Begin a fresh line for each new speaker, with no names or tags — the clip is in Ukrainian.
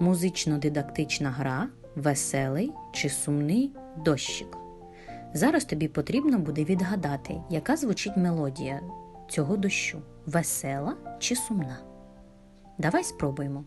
Музично-дидактична гра, веселий чи сумний дощик. Зараз тобі потрібно буде відгадати, яка звучить мелодія цього дощу весела чи сумна. Давай спробуємо.